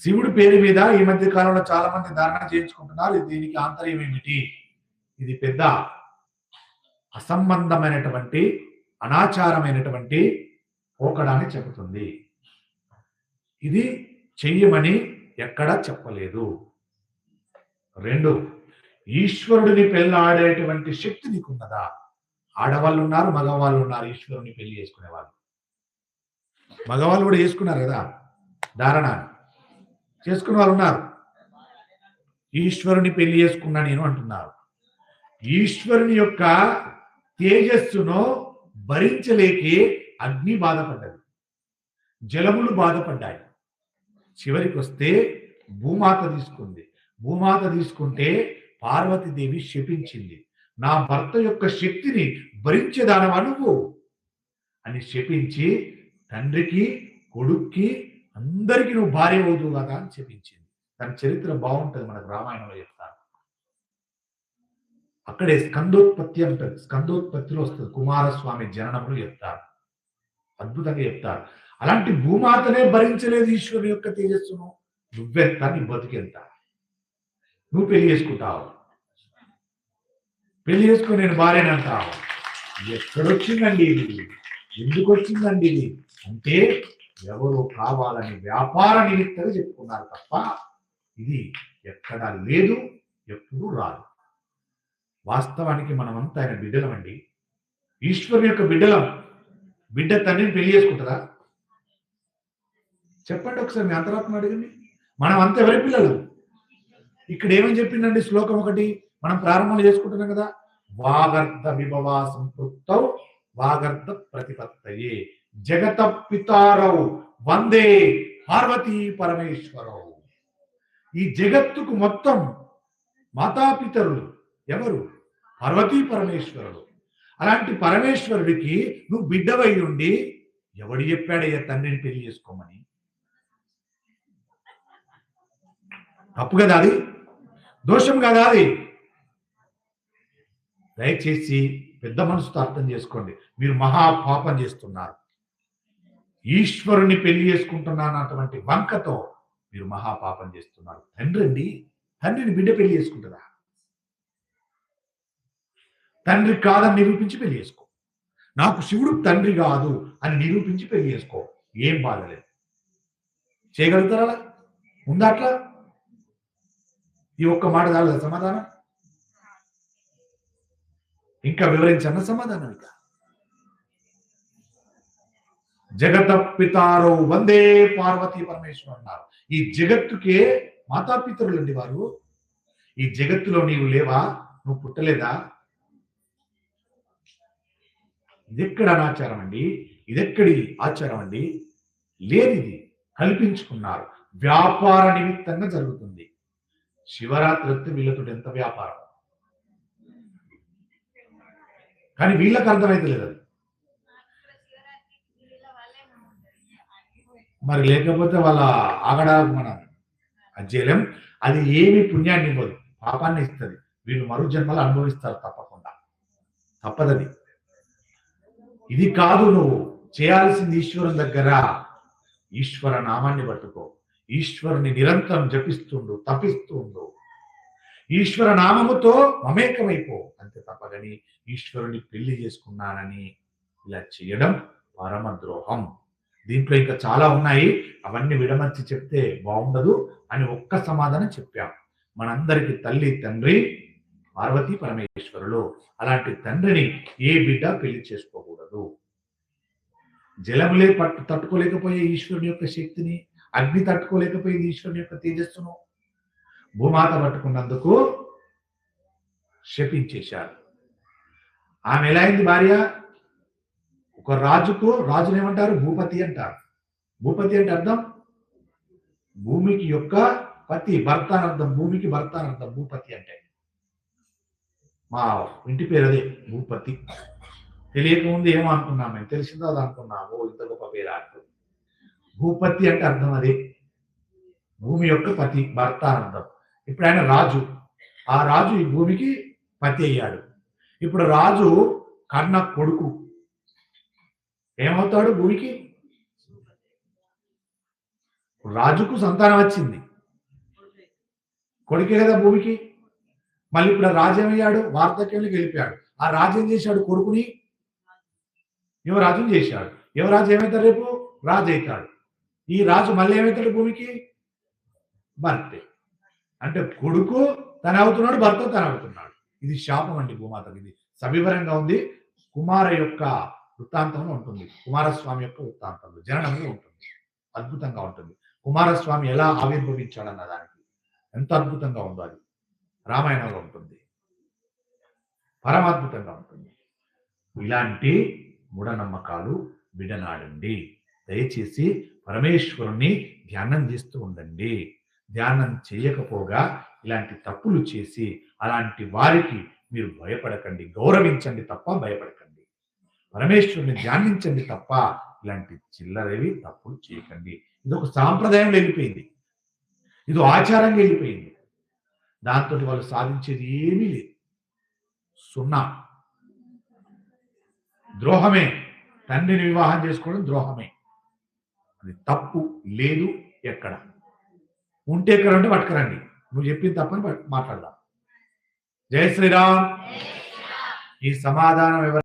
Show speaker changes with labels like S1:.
S1: శివుడి పేరు మీద ఈ మధ్య కాలంలో చాలా మంది ధారణ చేయించుకుంటున్నారు. దీనికి ఆంతర్యం ఏమిటి? ఇది పెద్ద అసంబంధమైనటువంటి అనాచారమైనటువంటి పోకడాన్ని చెబుతుంది. ఇది చెయ్యమని ఎక్కడా చెప్పలేదు. రెండు ఈశ్వరుడిని పెళ్ళాడేటువంటి శక్తి నీకున్నదా? ఆడవాళ్ళు ఉన్నారు మగవాళ్ళు ఉన్నారు ఈశ్వరుని పెళ్ళి చేసుకునే వాళ్ళు మగవాళ్ళు కూడా చేసుకున్నారు కదా ధారణ చేసుకున్న వాళ్ళు ఉన్నారు. ఈశ్వరుని పెళ్ళి చేసుకున్నా నేను అంటున్నారు. ఈశ్వరుని యొక్క తేజస్సును భరించలేకే అగ్ని బాధపడ్డది. జలములు బాధపడ్డాయి. చివరికి వస్తే భూమాత తీసుకుంది. భూమాత తీసుకుంటే పార్వతీదేవి శపించింది. నా భర్త యొక్క శక్తిని భరించేదానవా నువ్వు? అని శపించి తండ్రికి కొడుక్కి అందరికీ నువ్వు భార్య అవుదు కదా అని చెప్పించింది. దాని చరిత్ర బాగుంటుంది మనకు రామాయణంలో చెప్తాను అక్కడే స్కందోత్పత్తి అంటది. స్కందోత్పత్తిలో వస్తుంది. కుమారస్వామి జననములు చెప్తారు. అద్భుతంగా చెప్తారు. అలాంటి భూమాతనే భరించలేదు ఈశ్వరుని యొక్క తేజస్సును. నువ్వెంత నీ బతికెంత? నువ్వు పెళ్ళి చేసుకుంటావు. పెళ్ళి చేసుకుని నేను భార్యనంటావు. ఎక్కడొచ్చిందండి ఇది? ఎందుకు వచ్చిందండి ఇది? అంటే ఎవరు కావాలని వ్యాపార నిమిత్తంగా చెప్పుకున్నారు తప్ప ఇది ఎక్కడా లేదు ఎప్పుడూ రాదు. వాస్తవానికి మనమంతా ఆయన బిడ్డలమండి ఈశ్వరుని యొక్క బిడ్డలం. బిడ్డ తండ్రిని పెళ్ళి చేసుకుంటారా చెప్పండి ఒకసారి మీ అంతరాత్మ అడిగింది మనం అంత ఎవరి పిల్లలు? ఇక్కడ ఏమని చెప్పిందండి శ్లోకం ఒకటి? మనం ప్రారంభం చేసుకుంటున్నాం కదా. వాగర్ధ విభవా సంపృక్తౌ వాగర్ధ ప్రతిపత్తయే. జగత పితారవు వందే పార్వతీ పరమేశ్వరవు ఈ జగత్తుకు మొత్తం మాతాపితరులు ఎవరు? పార్వతీ పరమేశ్వరుడు. అలాంటి పరమేశ్వరుడికి నువ్వు బిడ్డవై ఉండి ఎవడు చెప్పాడయ్యా తండ్రిని పెళ్ళి చేసుకోమని? తప్పు కదా అది? దోషం కదా అది? దయచేసి పెద్ద మనసుతో అర్థం చేసుకోండి. మీరు మహా పాపం చేస్తున్నారు. ఈశ్వరుని పెళ్ళి చేసుకుంటున్నాను అటువంటి వంకతో మీరు మహా పాపం చేస్తున్నారు. తండ్రి అండి తండ్రిని బిడ్డ పెళ్ళి చేసుకుంటుందా? తండ్రి కాదని నిరూపించి పెళ్ళి చేసుకో. నాకు శివుడు తండ్రి కాదు అని నిరూపించి పెళ్ళి చేసుకో. ఏం బాధలేదు చేయగలుగుతారా ఉందట్లా ఉందా అట్లా? ఈ ఒక్క మాట చాలదా సమాధానం? ఇంకా వివరించన్న సమాధానం ఇక. జగత పితారో వందే పార్వతీ పరమేశ్వరు అన్నారు. ఈ జగత్తుకే మాతాపితరులండి వారు. ఈ జగత్తులో నీవు లేవా? నువ్వు పుట్టలేదా? ఇదెక్కడ అనాచారం అండి ఇదెక్కడి ఆచారం అండి లేనిది కల్పించుకున్నారు. వ్యాపార నిమిత్తంగా జరుగుతుంది. శివరాత్రి వస్తే వీళ్ళతో ఎంత వ్యాపారం? కానీ వీళ్ళకి అర్థమైతలేదు అది. మరి లేకపోతే వాళ్ళ ఆగడా మనం అధ్యయనం అది ఏమి పుణ్యాన్ని ఇవ్వదు. పాపాన్ని ఇస్తుంది. వీళ్ళు మరు జన్మలు అనుభవిస్తారు తప్పకుండా. తప్పదది. ఇది కాదు నువ్వు. చేయాల్సింది ఈశ్వరుని దగ్గర ఈశ్వర నామాన్ని పట్టుకో. ఈశ్వరుని నిరంతరం జపిస్తుండు తపిస్తుండు. ఈశ్వర నామముతో మమేకమైపో. అంతే తప్పగని ఈశ్వరుని పెళ్ళి చేసుకున్నానని ఇలా చేయడం పరమద్రోహం. దీంట్లో ఇంకా చాలా ఉన్నాయి. అవన్నీ విడమర్చి చెప్తే బాగుండదు అని ఒక్క సమాధానం చెప్పాం. మనందరికి తల్లి తండ్రి పార్వతీ పరమేశ్వరులు. అలాంటి తండ్రిని ఏ బిడ్డ పెళ్ళి చేసుకోకూడదు. జలములే పట్టు తట్టుకోలేకపోయే ఈశ్వరుని యొక్క శక్తిని అగ్ని తట్టుకోలేకపోయింది ఈశ్వరుని యొక్క తేజస్సును భూమాత పట్టుకున్నందుకు శపించేశారు. ఆమె ఎలా అయింది భార్య? ఒక రాజుకు రాజుని ఏమంటారు? భూపతి అంటారు. భూపతి అంటే అర్థం? భూమికి యొక్క పతి భర్త అని అర్థం. భూమికి భర్త అని అర్థం. భూపతి అంటే. మా ఇంటి పేరు అదే భూపతి. తెలియకముందు ఏమో అనుకున్నాం మేము. తెలిసిందో అది అనుకున్నాము. ఓ ఇంత గొప్ప పేరు అంటూ. భూపతి అంటే అర్థం అదే. భూమి యొక్క పతి భర్త అని అర్థం. ఇప్పుడు ఆయన రాజు. ఆ రాజు ఈ భూమికి పతి అయ్యాడు. ఇప్పుడు రాజు కర్ణ కొడుకు. ఏమవుతాడు భూమికి రాజుకు సంతానం వచ్చింది. కొడుకే కదా భూమికి. మళ్ళీ ఇప్పుడు ఆ రాజు ఏమయ్యాడు? వార్ధక్యంలోకి వెళ్ళిపోయాడు. ఆ రాజు ఏం చేశాడు? కొడుకుని యువరాజుని చేశాడు. యువరాజు ఏమవుతాడు రేపు? రాజు అవుతాడు. ఈ రాజు మళ్ళీ ఏమవుతాడు భూమికి? భర్తే. అంటే కొడుకు తన అవుతున్నాడు భర్త తన అవుతున్నాడు ఇది శాపం అండి భూమాతకి. ఇది సవివరంగా ఉంది. కుమార యొక్క వృత్తాంతంలో ఉంటుంది. కుమారస్వామి యొక్క వృత్తాంతంలో జననంలో ఉంటుంది. అద్భుతంగా ఉంటుంది. కుమారస్వామి ఎలా ఆవిర్భవించాడన్న దానికి ఎంత అద్భుతంగా ఉందో అది. రామాయణంలో ఉంటుంది. పరమాద్భుతంగా ఉంటుంది. ఇలాంటి మూఢనమ్మకాలు విడనాడండి. దయచేసి పరమేశ్వరుణ్ణి ధ్యానం చేస్తూ ఉండండి. ధ్యానం చేయకపోగా ఇలాంటి తప్పులు చేసి అలాంటి వారికి మీరు భయపడకండి. గౌరవించండి తప్ప భయపడకండి. పరమేశ్వరుని ధ్యానించండి తప్ప ఇలాంటి చిల్లరవి తప్పులు చేయకండి. ఇది ఒక సాంప్రదాయం వెళ్ళిపోయింది. ఇది ఆచారంగా వెళ్ళిపోయింది. దాంతో వాళ్ళు సాధించేది ఏమీ లేదు. సున్నా. ద్రోహమే. తండ్రిని వివాహం చేసుకోవడం ద్రోహమే. అది తప్పు లేదు ఎక్కడ? ఉంటే ఎక్కడ ఉంటే పట్టుకురండి. నువ్వు చెప్పింది తప్పని మాట్లాడదాం. జై శ్రీరామ్. ఈ సమాధానం ఎవరు